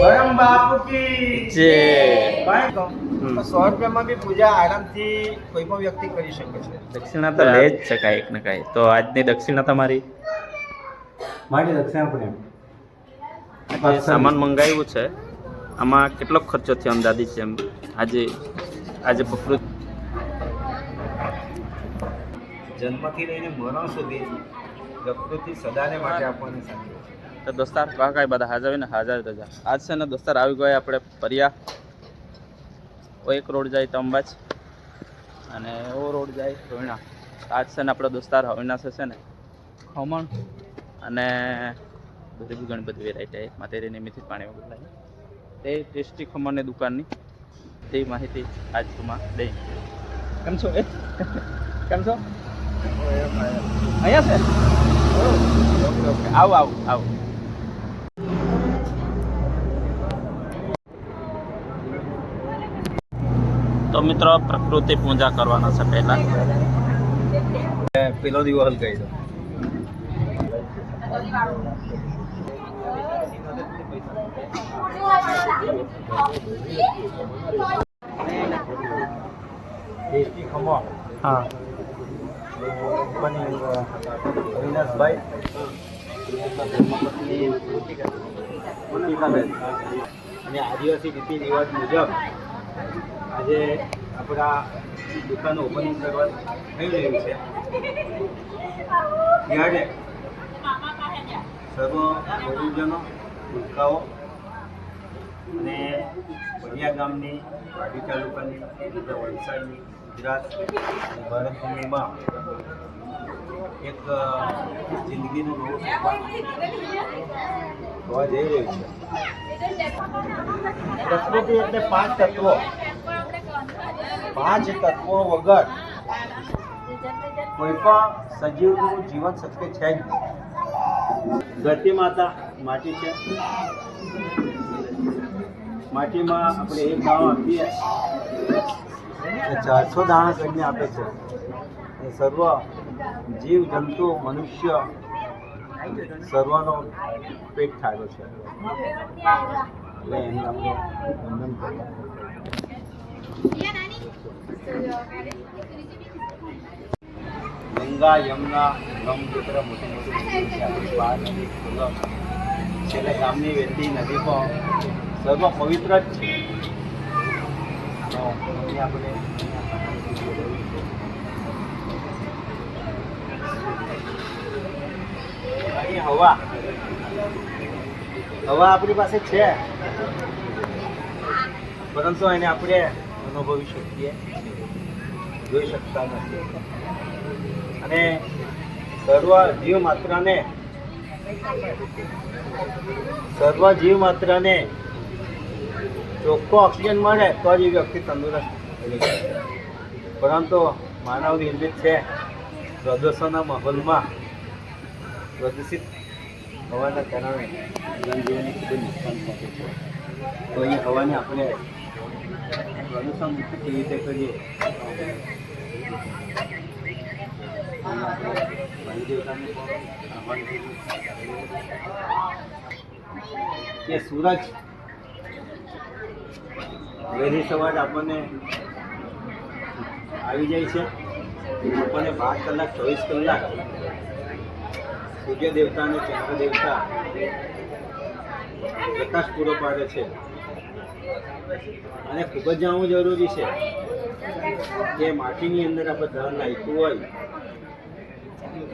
પરમ બાપુ કી જે. કાંઈ તો સો રૂપિયામાં બી પૂજા આરામથી કોઈ પણ વ્યક્તિ કરી શકે છે. દક્ષિણા તો લે જ છે એક ને કાંઈ. તો આજની દક્ષિણા તમારી? મારી દક્ષિણા પણ સામાન મંગાવ્યું છે. આમાં કેટલો ખર્ચો થયો અંદાજી છે એમ? આજે આજે પકડું જન્મથી લઈને મરણ સુધી પ્રકૃતિ સદાને માટે આપવાની સાથે છે. તો દોસ્તાર કાંઈ બધા હાજર હોય ને હાજર રજા આજ છે ને દોસ્તાર આવી ગયા આપણે પરિયા એક રોડ જાય તો અંબાજ. અને ઓ રોડ જાય રોહિણા આજ છે ને આપણો દોસ્તાર અવિનાશ છે ને? ખમણ. અને બધી ઘણી બધી વેરાયટી માતેરી મીઠી પાણી બદલાય તે ટેસ્ટી ખમણની દુકાનની. તે માહિતી આજ તુમાં દઈ. કેમ છો? એ? કેમ છો? અહીંયા છે? Okay okay. આવું આવું આવું. તો મિત્રો પ્રકૃતિ પૂજા કરવાના છે પહેલા. પેલો દીવો હલ કહી દો. હા. મોનિકાબેન અને આદિવાસી રીતિ રિવાજ મુજબ આજે આપણા દુકાન ઓપનિંગ કરવા થઈ રહ્યું છે. ત્યારે સર્વ વડીલજનો ભૂલકાઓ અને બઢિયા ગામની, વાડી તાલુકાની તથા વલસાડની, ગુજરાત અને ભારતભૂમિમાં એક જિંદગીનું નવું હોવા જઈ રહ્યું છે. પ્રકૃતિ એટલે પાંચ તત્વો. પાંચ તત્વો વગર કોઈ પણ સજીવનું જીવન શક્ય છે જ ધરતી માતા માટી છે. માટીમાં આપણે એક દાણો આપીએ. ચારસો દાણા કરીને આપે છે. એ સર્વ જીવ જંતુ મનુષ્ય સર્વનો પેટ થાય છે. એટલે એમને આપણે વંદન કરીએ. ગંગા યમુના બ્રહ્મપુત્ર મોટી મોટી બાર નદી છેલ્લે ગામની વહેતી નદી પણ સર્વ પવિત્ર જ છે આપણે હવા હવા આપણી પાસે છે પરંતુ એને આપણે અનુભવી શકીએ. જોઈ શકતા નથી. અને સર્વ જીવ માત્રને, સર્વ જીવ માત્રને ચોખ્ખો ઓક્સિજન મળે તો જ એ વ્યક્તિ તંદુરસ્ત. પરંતુ માનવ નિર્મિત છે પ્રદૂષણના માહોલમાં પ્રદૂષિત હોવાના કારણે જનજીવનને ખૂબ નુકસાન પહોંચે છે. તો એ હવાને આપણે પ્રદૂષણ મુક્ત કેવી રીતે કરીએ. કે સૂરજ, વહેલી સવાર આપણને આવી જાય છે આપણને બાર કલાક, ચોવીસ કલાક સૂર્ય દેવતા અને ચંદ્ર દેવતા પ્રકાશ પૂરો પાડે છે અને ખૂબ જ જાણવું જરૂરી છે કે માટીની અંદર આપણે ધન નાખ્યું હોય,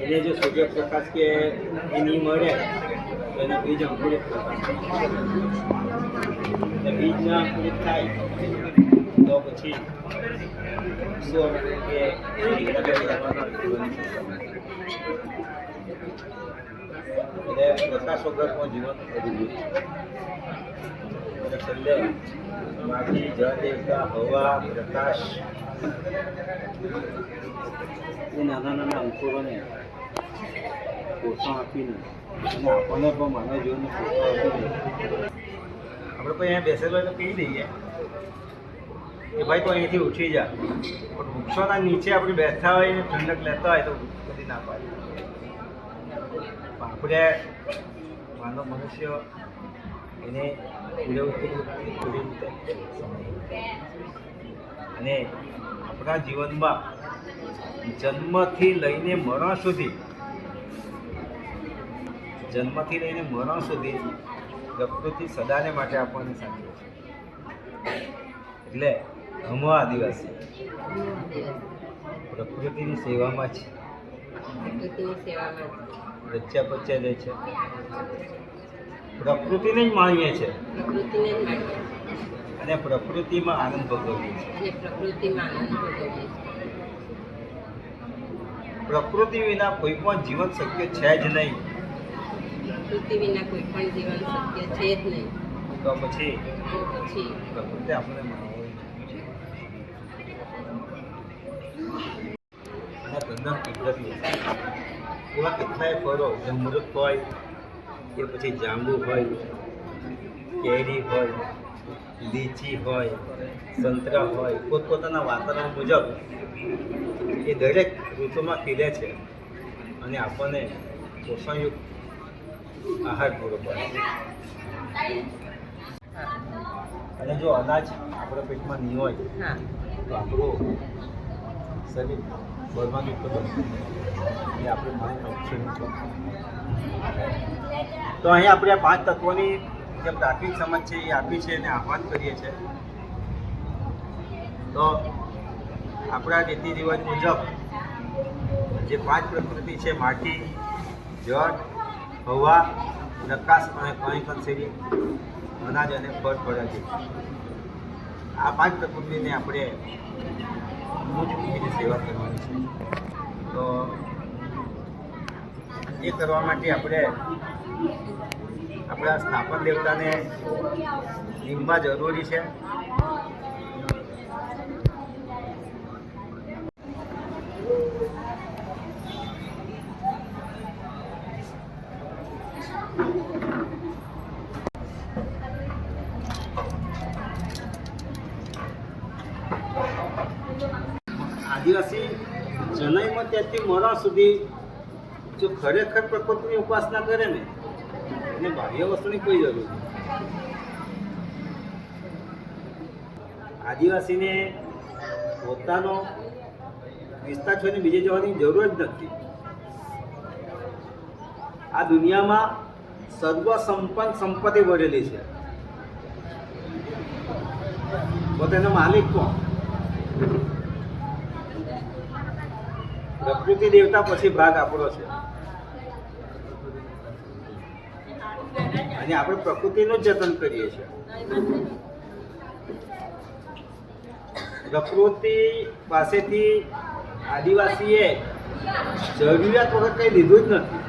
એને જો સૂર્યપ્રકાશ કે એની મળે, તો એના બીજ અંકુરિત થતા બીજના અંકુરિત થાય, તો પછી એટલે પ્રકાશ વગર પણ જીવન અદભુત છે. માટી જળ દેવતા હવા પ્રકાશ એ નાના નાના અંકુરોને પોષણ આપીને અને આપણને પણ માનવ જીવનને પોષણ આપીને આપણે કોઈ અહીંયા બેસેલો તો કહી દઈએ કે ભાઈ તો અહીંથી ઉઠી જા. પણ વૃક્ષોના નીચે આપણે બેઠા હોય ને ઠંડક લેતા હોય તો કદી ના પાડે. પણ આપણે માનવ મનુષ્ય એને અને આપણા જીવનમાં જન્મથી લઈને મરણ સુધી જન્મથી લઈને મરણ સુધી પ્રકૃતિ સદાને માટે આપણને સાચવે છે. એટલે હમો આદિવાસી પ્રકૃતિની સેવામાં છે રચ્યા પચ્યા રહે છે પ્રકૃતિને જ માણીએ છે. પ્રકૃતિને જ માણીએ અને પ્રકૃતિમાં આનંદ ભોગવીએ છીએ અને પ્રકૃતિમાં આનંદ ભોગવીએ છીએ પ્રકૃતિ વિના કોઈ પણ જીવન શક્ય છે જ નહીં. પ્રકૃતિ વિના કોઈ પણ જીવન શક્ય છે જ નહીં. તો પછી પછી પ્રકૃતિ આપણે તદ્દન કુદરતી. એવા કેટલાય ફળો મૃત હોય કે પછી જાંબુ હોય કેરી હોય લીચી હોય સંતરા હોય પોતપોતાના વાતાવરણ મુજબ એ દરેક ઋતુમાં ખીલે છે અને આપણને પોષણયુક્ત આહાર પૂરો પડે છે. અને જો અનાજ આપણા પેટમાં નહીં હોય તો આપણું શરીર બળમાં યુક્ત બનશે એટલે આપણે ઓપ્શન તો અહીં આપણે પાંચ તત્વોની જે પ્રાથમિક સમજ છે એ આપી છે અને આહવાન કરીએ છીએ. તો આપણા રીતિ રિવાજ મુજબ જે પાંચ પ્રકૃતિ છે, માટી, જળ, હવા, નકાશ અને પાણી કંસેરી અનાજ અને ફળ ફળાજી આ પાંચ પ્રકૃતિને આપણે મૂળભૂત સેવા કરવાની છે. તો એ કરવા માટે આપણે આપણા સ્થાપન દેવતાને નિમવા જરૂરી છે. આદિવાસી જનઈમાં ત્યાંથી મરણ સુધી જો ખરેખર પ્રકૃતિની ઉપાસના કરે ને, એને બાહ્ય વસ્તુની કોઈ જરૂર નથી. આદિવાસીને પોતાનો વિસ્તાર છોડીને બીજે જવાની જરૂર જ નથી. આ દુનિયામાં સર્વ સંપન્ન સંપત્તિ ભરેલી છે. પોતાનો માલિક કોણ? પ્રકૃતિ દેવતા પછી ભાગ આપણો છે. અને આપણે પ્રકૃતિનું જતન કરીએ છીએ. પ્રકૃતિ પાસેથી આદિવાસીએ જરૂરિયાત વગર કંઈ લીધું જ નથી.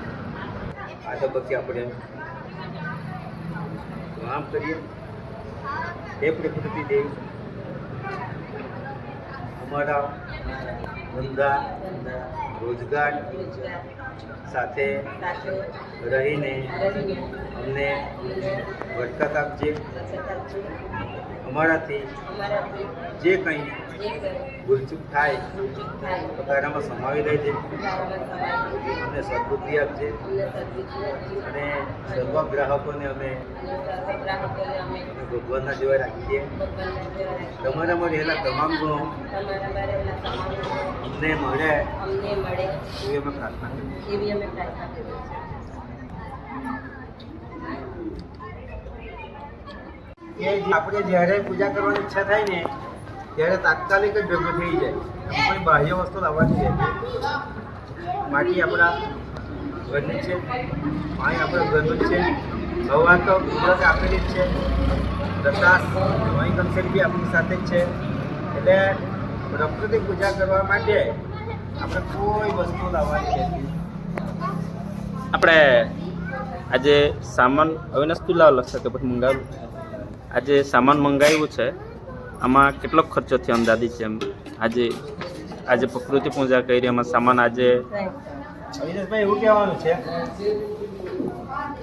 આ તો પછી આપણે આમ કરીએ. હે પ્રકૃતિ દેવી અમારા ધંધા રોજગાર સાથે રહીને અમને વરકત આપજે અમારાથી જે કંઈ ભૂલચૂક થાય તો તારામાં સમાવી લેજે અમને સદબુદ્ધિ આપજે. અને સર્વ ગ્રાહકોને અમે ભગવાનના જેવા રાખીએ. તમારામાં રહેલા તમામ ગુણો અમને મળે મળે એવી અમે પ્રાર્થના કરીએ એવી અમે પ્રાર્થના કરીએ છીએ કે આપણે જ્યારે પૂજા કરવાની ઈચ્છા થાય ને ત્યારે તાત્કાલિક જ ભેગું થઈ જાય. કોઈ બાહ્ય વસ્તુ લાવવાની છે માટી આપણા ઘરની છે પાણી આપણા ઘરનું છે. હવા તો કુદરત આપેલી જ છે. પ્રકાશ પાણી કન્સેપ્ટ બી આપણી સાથે જ છે. એટલે પ્રકૃતિ પૂજા કરવા માટે આપણે કોઈ વસ્તુ લાવવાની રહેતી આપણે આજે સામાન અવિનાશ તું લાવેલો છે કે પછી મંગાવ્યું? આજે સામાન મંગાવ્યું છે. આમાં કેટલો ખર્ચો થયો અંદાજી છે એમ? આજે આજે પ્રકૃતિ પૂજા કરી એમાં સામાન આજે અવિનાશભાઈ એવું કહેવાનું છે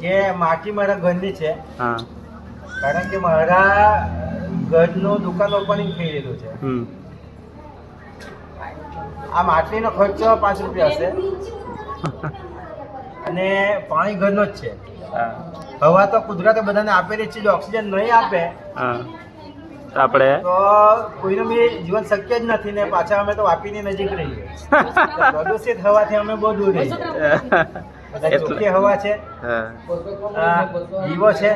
કે માટી મારા ઘરની છે. હા. કારણ કે મારા ઘરનું દુકાન ઓપનિંગ થઈ રહેલું છે. આ માટલીનો ખર્ચો પાંચ રૂપિયા હશે. અને પાણી ઘરનો જ છે. હવા તો કુદરતે બધાને આપેલી છે જો ઓક્સિજન નહીં આપે આપણે તો કોઈનું બી જીવન શક્ય જ નથી ને પાછા અમે તો વાપીની નજીક રહીએ. પ્રદૂષિત હવાથી અમે બહુ દૂર રહીએ. ચોખ્ખી હવા છે ઘીવો છે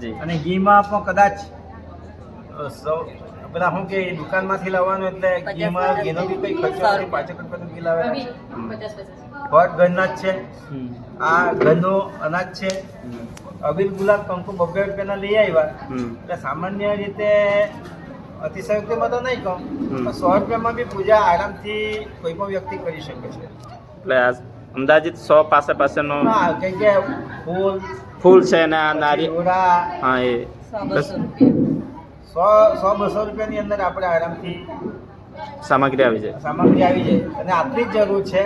જી. અને ઘીમાં પણ કદાચ પેલા શું કે દુકાનમાંથી લાવવાનું એટલે ઘીમાં ઘીનો બી કંઈ ખર્ચો નથી પાછળ કંઈ ઘી લાવે. ફળ ઘરના જ છે. આ ઘરનો અનાજ છે. અબીલ ગુલાબ કંકુ બબ્બે રૂપિયાના લઈ આવ્યા. એટલે સામાન્ય રીતે અતિશયોક્તિમાં તો નહીં કહું સો રૂપિયામાં બી પૂજા આરામથી કોઈ પણ વ્યક્તિ કરી શકે છે. એટલે આ અંદાજિત સો પાસે પાસેનો હા કેમ કે ફૂલ ફૂલ છે ને આ નારી હા એ. બસ. સો સો બસો રૂપિયાની અંદર આપણે આરામથી સામગ્રી આવી જાય. સામગ્રી આવી જાય. અને આટલી જ જરૂર છે.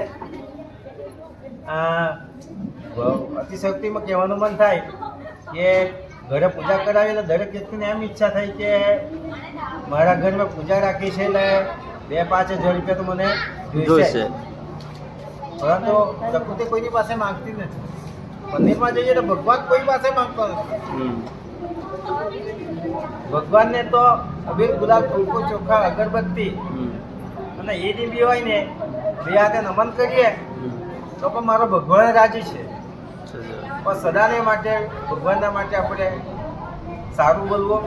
અતિશક્તિમાં કહેવાનું મન થાય કે ઘરે પૂજા કરાવી એટલે દરેક વ્યક્તિને એમ ઈચ્છા થાય કે મારા ઘરમાં પૂજા રાખી છે એટલે બે પાંચ હજાર રૂપિયા તો મને જોઈશે. પરંતુ પ્રકૃતિ કોઈની પાસે માંગતી નથી. મંદિરમાં જઈએ તો ભગવાન કોઈ પાસે માંગતો નથી. ભગવાનને તો અબીર ગુલાબ ફૂલકો ચોખા અગરબત્તી અને એ ડીબી હોય ને બે હાથે નમન કરીએ તો પણ મારો ભગવાન રાજી છે. પણ સદાને માટે ભગવાનના માટે આપણે સારું બોલવું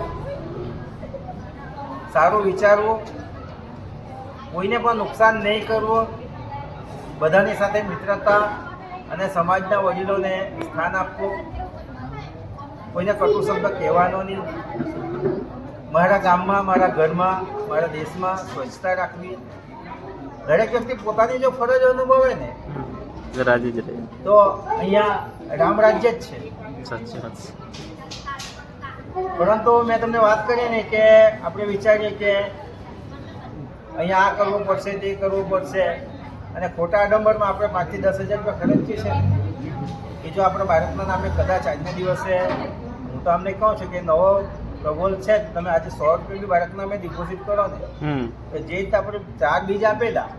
સારું વિચારવું કોઈને પણ નુકસાન નહીં કરવું બધાની સાથે મિત્રતા અને સમાજના વડીલોને સ્થાન આપવું કોઈને કટુ શબ્દ કહેવાનો નહીં. મારા ગામમાં મારા ઘરમાં મારા દેશમાં સ્વચ્છતા રાખવી. દરેક વ્યક્તિ પોતાની જો ફરજ અનુભવે ને રાજી જ રહે. તો અહીંયા રામ રાજ્ય જ છે. સાચી વાત પરંતુ મેં તમને વાત કરી ને કે આપણે વિચારીએ કે અહીંયા આ કરવું પડશે તે કરવું પડશે. અને ખોટા આડંબરમાં આપણે પાંચથી દસ હજાર રૂપિયા ખર્ચીએ છે. એ જો આપણે ભારતના નામે કદાચ આજના દિવસે તો અમને કહો છો કે નવો પ્રબોલ છે તમે આજે સો રૂપિયા બાળકના અમે ડિપોઝિટ કરો ને. તો જે રીતે આપણે ચાર બીજ આપેલા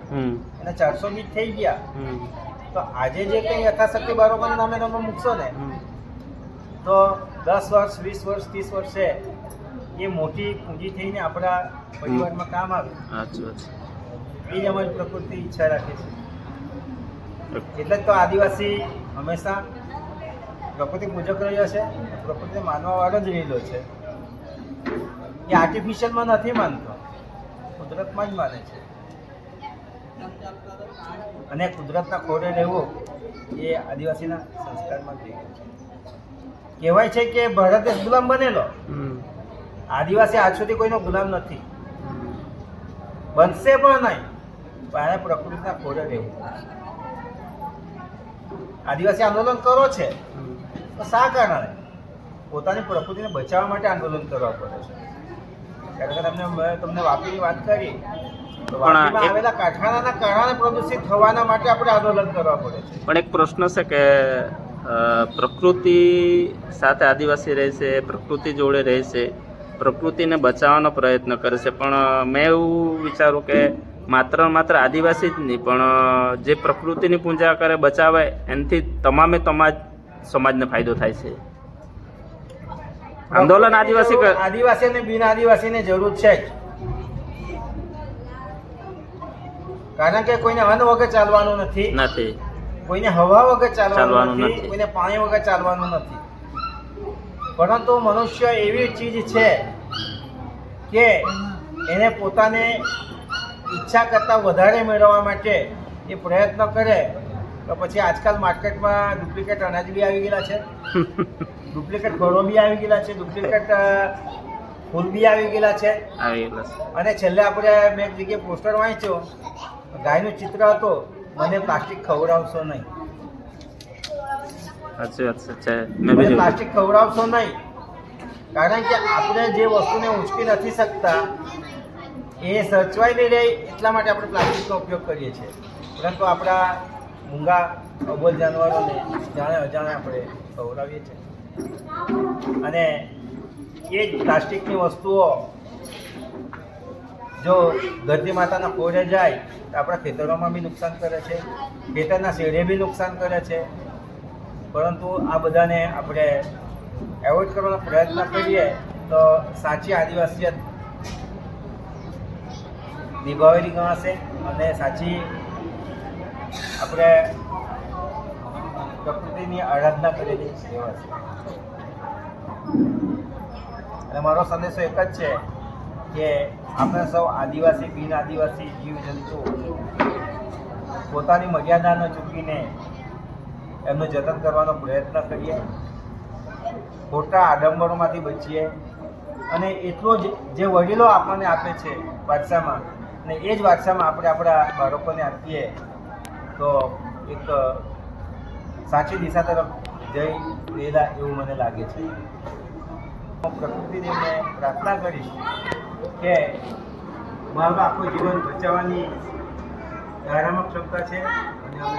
અને ચારસો બીજ થઈ ગયા. તો આજે જે કંઈ યથાશક્તિ બાળકોને તમે તમે મૂકશો ને તો દસ વર્ષ વીસ વર્ષ ત્રીસ વર્ષે એ મોટી પૂંજી થઈને આપણા પરિવારમાં કામ આવે. એ જ અમારી પ્રકૃતિ ઈચ્છા રાખે છે. છે. એટલે તો આદિવાસી હંમેશા પ્રકૃતિ પૂજક રહ્યો છે પ્રકૃતિ માનવા વાળો જ રહેલો છે. એ આર્ટિફિશિયલમાં નથી માનતો કુદરતમાં જ માને છે. અને કુદરતના ખોરે રહેવું એ આદિવાસીના સંસ્કારમાં જ રહી છે. કહેવાય છે કે ભારત દેશ ગુલામ બનેલો. આદિવાસી આજ સુધી કોઈનો ગુલામ નથી. બનશે પણ નહીં પણ પ્રકૃતિના ખોરે રહેવું. આદિવાસી આંદોલન કરો છે. તો શા કારણે? પોતાની પ્રકૃતિને બચાવવા માટે આંદોલન કરવા પડે છે. કારણ કે તમને તમને વાપીની વાત કરી તો પણ વાપીમાં આવેલા કારખાનાના કારણે પ્રદૂષિત થવાના માટે આપણે આંદોલન કરવા પડે છે. પણ એક પ્રશ્ન છે કે પ્રકૃતિ સાથે આદિવાસી રહે છે પ્રકૃતિ જોડે રહે છે પ્રકૃતિને બચાવવાનો પ્રયત્ન કરે છે. પણ મેં એવું વિચારું કે માત્ર માત્ર આદિવાસી જ નહીં પણ જે પ્રકૃતિની પૂજા કરે બચાવે એનાથી તમામે તમાજ સમાજને ફાયદો થાય છે. આંદોલન આદિવાસી આદિવાસી અને બિન આદિવાસીને જરૂર છે કારણ કે કોઈને અન્ન વગર ચાલવાનું નથી. નથી. કોઈને હવા વગર ચાલવાનું નથી. કોઈને પાણી વગર ચાલવાનું નથી. પરંતુ મનુષ્ય એવી ચીજ છે કે એને પોતાને ઈચ્છા કરતાં વધારે મેળવવા માટે એ પ્રયત્ન કરે તો પછી આજકાલ માર્કેટમાં ડુપ્લિકેટ અનાજ બી આવી ગયેલા છે. ડુપ્લિકેટ ઘરો બી આવી ગયેલા છે. ડુપ્લિકેટ ફૂલ બી આવી ગયેલા છે. અને છેલ્લે આપણે મેં જગ્યાએ પોસ્ટર વાંચ્યો. ગાયનું ચિત્ર હતો. મને પ્લાસ્ટિક ખવડાવશો નહીં. પ્લાસ્ટિક ખવડાવશો નહીં. કારણ કે આપણે જે વસ્તુને ઉંચકી નથી શકતા એ સચવાઈ રહે. એટલા માટે આપણે પ્લાસ્ટિકનો ઉપયોગ કરીએ છીએ. પરંતુ આપણા મૂંગા અબોલ જાનવરોને જાણે અજાણે આપણે ખવડાવીએ છીએ. અને એ જ પ્લાસ્ટિકની વસ્તુઓ જો ધરતી માતાના કોરે જાય, તો આપણા ખેતરોમાં બી નુકસાન કરે છે, ખેતરના શેડે બી નુકસાન કરે છે. પરંતુ આ બધાને આપણે એવોઇડ કરવાનો પ્રયત્ન કરીએ તો સાચી આદિવાસીયત નિભાવેલી ગણાશે અને સાચી આપણે પ્રકૃતિની આરાધના કરેલી છે. અને મારો સંદેશો એક જ છે કે આપણે સૌ આદિવાસી, બિન આદિવાસી જીવજંતુ પોતાની મર્યાદાને ચૂકીને એમનું જતન કરવાનો પ્રયત્ન કરીએ. ખોટા આડંબરોમાંથી બચીએ. અને એટલો જ જે વડીલો આપણને આપે છે વારસામાં, અને એ જ વારસામાં આપણે આપણા બાળકોને આપીએ. એક સાચી દિશા તરફ જઈ રહેલા એવું મને લાગે છે. હું પ્રકૃતિદેવને પ્રાર્થના કરીશ કે મારું આખું જીવન બચાવવાની ધારામાં ક્ષમતા છે અને અમે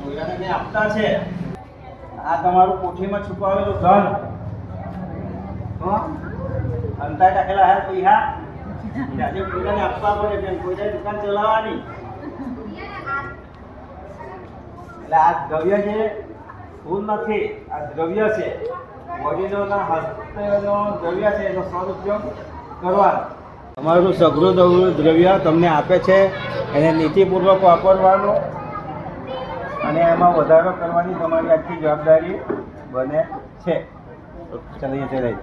ભોયરાને જે આપતા છે. આ તમારું કોઠીમાં છુપાવેલું ધન. હો? અંતાય રાખેલા હે પૈસા આજે કોઈને આપવા પડે છે કોઈને દુકાન ચલાવવાની. એટલે આ દ્રવ્ય છે, ફૂલ નથી, આ દ્રવ્ય છે. વડીલોના હસ્તનો દ્રવ્ય છે, એનો સદુપયોગ કરવાનો. તમારું સઘળું દ્રવ્ય તમને આપે છે, એને નીતિપૂર્વક વાપરવાનું. અને એમાં વધારો કરવાની તમારી આખી જવાબદારી બને છે ચાલો અહીંયા ચલાવી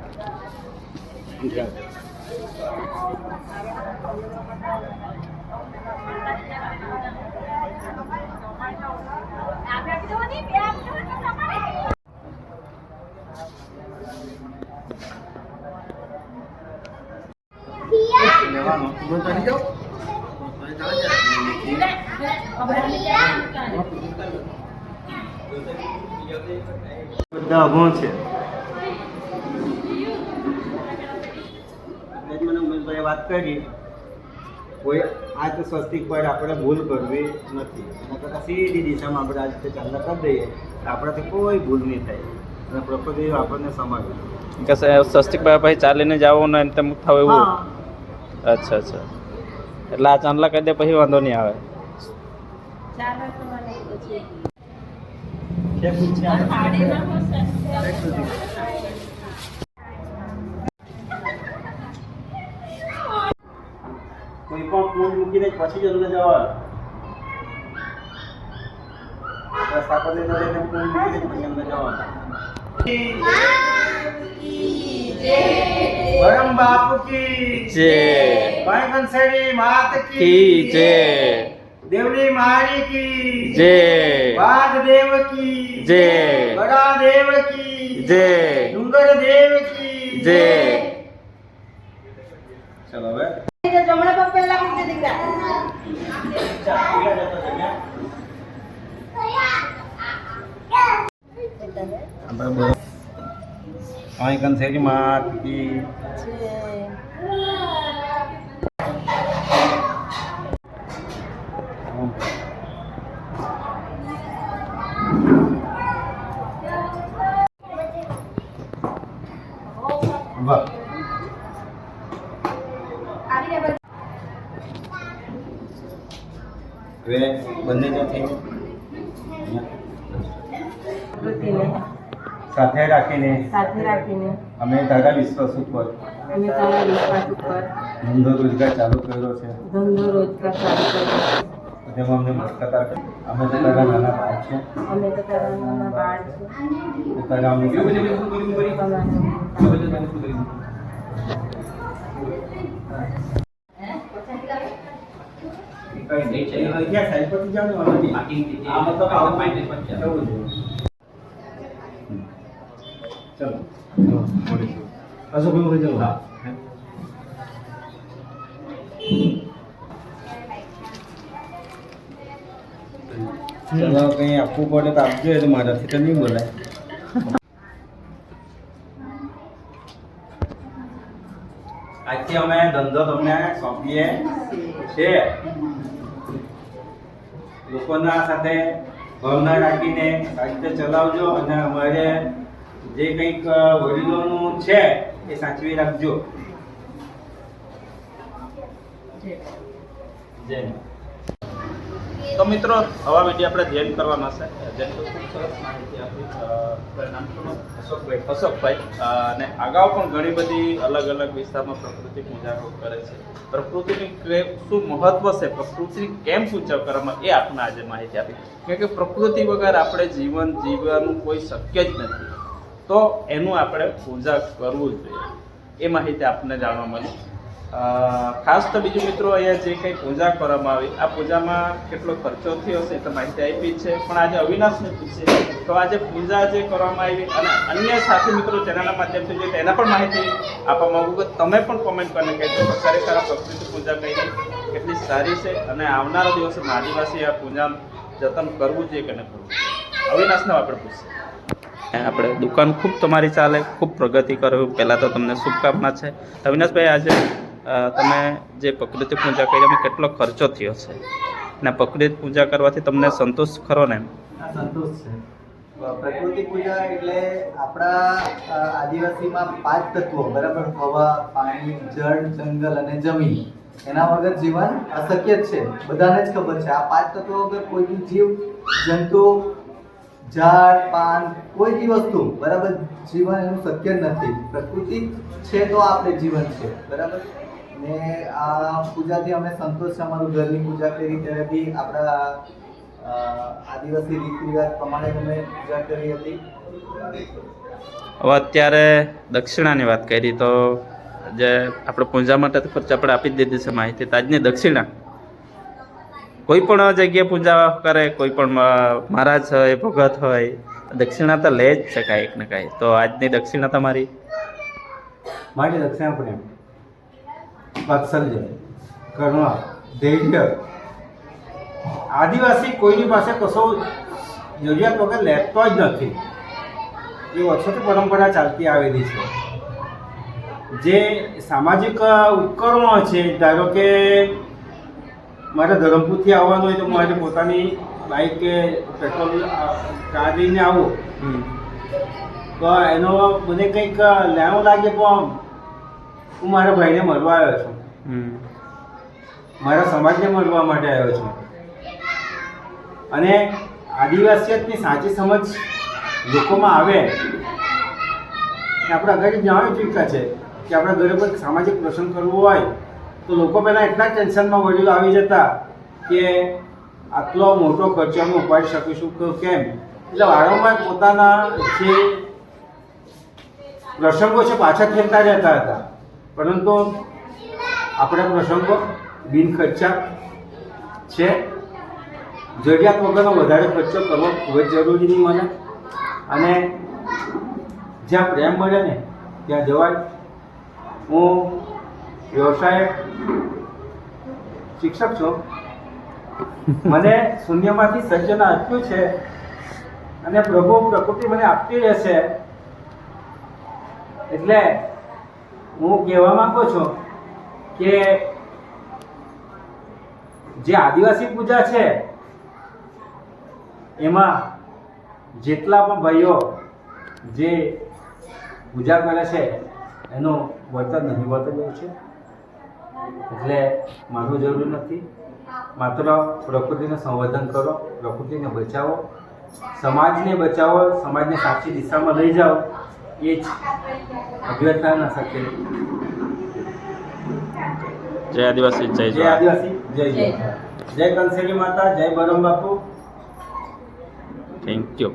લેવાનું બધા અભણ છે. મને વાત કરી. કોઈ આ તો સ્વસ્તિક પર આપણે ભૂલ કરવી નથી. એના કરતાં સીધી દિશામાં આપણે આ રીતે ચાલના કરી દઈએ તો આપણાથી કોઈ ભૂલ નહીં થાય. અને પ્રકૃતિ આપણને સમાવે કે સ્વસ્તિક ભાઈ પછી ચાલીને જવું ને તેમ થવું એવું? અચ્છા અચ્છા. એટલે આ ચાંદલા કરી દે પછી વાંધો નહીં આવે. કોઈ પણ ફૂલ મૂકીને પછી જરૂર જવા જવાનું. રસ્તા પર લઈને જઈને ફોન મૂકીને પછી અંદર જવાનું પરમ બાપુ કી જય. ભાઈ કંસેરી માત કી જય. દેવની મારી કી. જય વાઘ દેવ કી. જય ગડા દેવ કી. જય ડુંગર દેવ કી. જય ચલો હવે. જમણા પગ પહેલા મૂકજે દીકરા. અહીં કંસેરી માત કી વાહ હવે બંને ત્યાંથી વૃત્તિને સાથે રાખીને સાથે રાખીને. અમે તારા વિશ્વાસ ઉપર અમે તારા વિશ્વાસ ઉપર ધંધો રોજગાર ચાલુ કર્યો છે. ધંધો રોજગાર ચાલુ કર્યો તેમાં અમને મસ્કતા અમે તો તારા નાના બાળ છે. અમે તો તારા નાના બાળ છે. તારા અમને કઈ ક્યાં સાઈડ પરથી આવું. ચલો મળીશું અશોકભાઈ ઊભી જાઓ. ચલો કંઈ આપવું પડે તો આપજો એ તો મારાથી તો નહીં બોલાય આજથી અમે ધંધો તમને સોંપીએ છે લોકોના સાથે ભાવના રાખીને સારી રીતે ચલાવજો અને અમારે જે કંઈક વડીલોનું છે એ સાચવી રાખજો. તો મિત્રો હવા વીડિયો આપણે ધ્યાન કરવાના છે. ધ્યાન તો ખૂબ સરસ માહિતી આપી? અશોકભાઈ. અશોકભાઈ. અને અગાઉ પણ ઘણી બધી અલગ અલગ વિસ્તારમાં પ્રકૃતિ પૂજા કરે છે. પ્રકૃતિની શું મહત્વ છે? પ્રકૃતિની કેમ પૂજા કરવામાં? એ આપણને આજે માહિતી આપી. કારણ કે પ્રકૃતિ વગર આપણે જીવન જીવવાનું કોઈ શક્ય જ નથી. તો એનું આપણે પૂજા કરવું જોઈએ. એ માહિતી આપણને જાણવા મળી. ખાસ તો બીજું મિત્રો અહીંયા જે કંઈ પૂજા કરવામાં આવી, આ પૂજામાં કેટલો ખર્ચો થયો છે તો માહિતી આપી જ છે. પણ આજે અવિનાશને પૂછે તો આજે પૂજા જે કરવામાં આવી અને અન્ય સાથી મિત્રો ચેનલના માધ્યમથી જોઈએ તેના પણ માહિતી આપવા માંગુ કે તમે પણ કોમેન્ટ કરીને કહેજો કે ખરેખર આ પ્રકૃતિ પૂજા કહીને કેટલી સારી છે અને આવનારા દિવસોમાં આદિવાસી આ પૂજા જતન કરવું જોઈએ કે ન કરવું અવિનાશને આપણે પૂછીએ. આપણે દુકાન ખૂબ તમારી ચાલે, ખૂબ પ્રગતિ કરો. પહેલાં તો તમને શુભકામના છે. અવિનાશભાઈ આજે તમે જે પ્રકૃતિ પૂજા કરી, એમાં કેટલો ખર્ચો થયો છે? અને પ્રકૃતિ પૂજા કરવાથી તમને સંતોષ ખરો ને સંતોષ છે. પ્રકૃતિ પૂજા એટલે આપણા આદિવાસીમાં પાંચ તત્વો, બરાબર? હવા, પાણી, જળ, જંગલ અને જમીન. એના વગર જીવન અશક્ય જ છે. બધાને જ ખબર છે. આ પાંચ તત્વો વગર કોઈ જીવ, જંતુ ઝાડ પાન, કોઈ બી વસ્તુ, બરાબર? જીવન એનું શક્ય નથી. પ્રકૃતિ છે તો આપણે જીવન છે, બરાબર? ને આ પૂજાથી અમે સંતોષ છે, અમારું ઘરની પૂજા કરી, ત્યારે બી આપણા આદિવાસી રીત રિવાજ પ્રમાણે અમે પૂજા કરી હતી. હવે અત્યારે દક્ષિણાની વાત કરી, તો જે આપણે પૂજા માટે ખર્ચ આપણે આપી જ દીધી છે માહિતી, તો આજની દક્ષિણા કોઈ પણ જગ્યાએ પૂજા કરે, કોઈ પણ મહારાજ હોય, ભગત હોય, દક્ષિણા તો લે જ શકાય એક ને કાંઈ તો આજની દક્ષિણા તમારી? મારી દક્ષિણ પ્રેમ વાત્સલ્ય, કરુણા, ધૈર્ય. આદિવાસી કોઈની પાસે કશો જરૂરિયાત વગર લેતો જ નથી. એ વર્ષોથી પરંપરા ચાલતી આવેલી છે. જે સામાજિક ઉપકરણો છે, ધારો કે મારે ધરમપુરથી આવવાનું હોય તો મારે પોતાની બાઇક કે પેટ્રોલ કાર લઈને આવું. તો એનો મને કંઈક લેવો લાગે પણ હું મારા ભાઈને મળવા આવ્યો છું. મારા સમાજને મળવા માટે આવ્યો છું. અને આદિવાસીયતની સાચી સમજ લોકોમાં આવે. આપણે આગળ જણાવી ચૂક્યા છે કે આપણા ઘરે કોઈ સામાજિક પ્રસંગ કરવો હોય તો લોકો પહેલાં એટલા ટેન્શનમાં વડીલો આવી જતા કે આટલો મોટો ખર્ચો અમે ઉપાડી શકીશું કે કેમ? એટલે વારંવાર પોતાના જે પ્રસંગો છે પાછા ખેંચતા રહેતા હતા. પરંતુ આપણા પ્રસંગો બિન ખર્ચા છે. જરૂરિયાત વગરનો વધારે ખર્ચો કરવો ખૂબ જ જરૂરી નહીં મને. અને જ્યાં પ્રેમ મળે ને ત્યાં જવાય. હું વ્યવસાય શિક્ષક છું? મને શૂન્યમાંથી સર્જન આપ્યું છે અને પ્રભુ પ્રકૃતિ મને આપતી રહેશે. એટલે હું કહેવા માંગુ છું કે જે આદિવાસી પૂજા છે, એમાં જેટલા પણ ભાઈઓ જે પૂજા કરે છે, એનું વળતર નહીં વળતર જાય છે. એટલે માનવું જરૂરી નથી. માત્ર પ્રકૃતિને સંવર્ધન કરો પ્રકૃતિને બચાવો. સમાજને બચાવો સમાજને સાચી દિશામાં લઈ જાઓ. એ જ અભ્યર્થના સાથે જય આદિવાસી જય જય આદિવાસી જય જય જય કંસેલી માતા જય બરમ બાપુ. Thank you